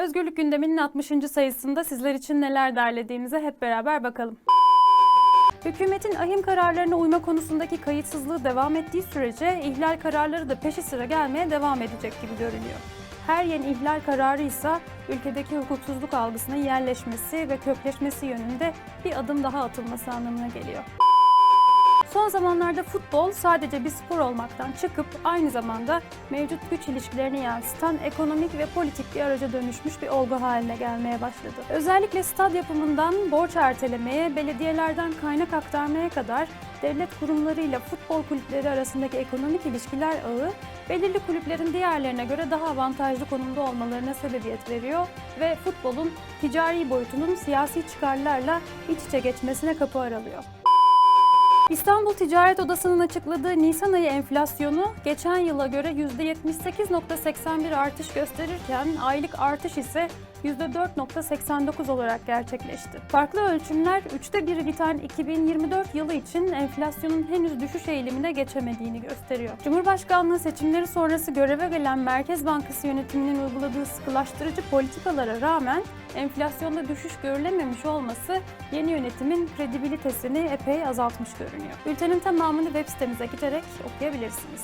Özgürlük gündeminin 60. sayısında sizler için neler derlediğimize hep beraber bakalım. Hükümetin ahim kararlarına uyma konusundaki kayıtsızlığı devam ettiği sürece ihlal kararları da peşi sıra gelmeye devam edecek gibi görünüyor. Her yeni ihlal kararı ise ülkedeki hukuksuzluk algısının yerleşmesi ve kökleşmesi yönünde bir adım daha atılması anlamına geliyor. Zamanlarda futbol sadece bir spor olmaktan çıkıp aynı zamanda mevcut güç ilişkilerini yansıtan ekonomik ve politik bir araca dönüşmüş bir olgu haline gelmeye başladı. Özellikle stad yapımından borç ertelemeye, belediyelerden kaynak aktarmaya kadar devlet kurumlarıyla futbol kulüpleri arasındaki ekonomik ilişkiler ağı belirli kulüplerin diğerlerine göre daha avantajlı konumda olmalarına sebebiyet veriyor ve futbolun ticari boyutunun siyasi çıkarlarla iç içe geçmesine kapı aralıyor. İstanbul Ticaret Odası'nın açıkladığı Nisan ayı enflasyonu geçen yıla göre %78.81 artış gösterirken aylık artış ise %4.89 olarak gerçekleşti. Farklı ölçümler üçte biri biten 2024 yılı için enflasyonun henüz düşüş eğilimine geçemediğini gösteriyor. Cumhurbaşkanlığı seçimleri sonrası göreve gelen Merkez Bankası yönetiminin uyguladığı sıkılaştırıcı politikalara rağmen enflasyonda düşüş görülememiş olması yeni yönetimin kredibilitesini epey azaltmış görünüyor. Ülkenin tamamını web sitemize giderek okuyabilirsiniz.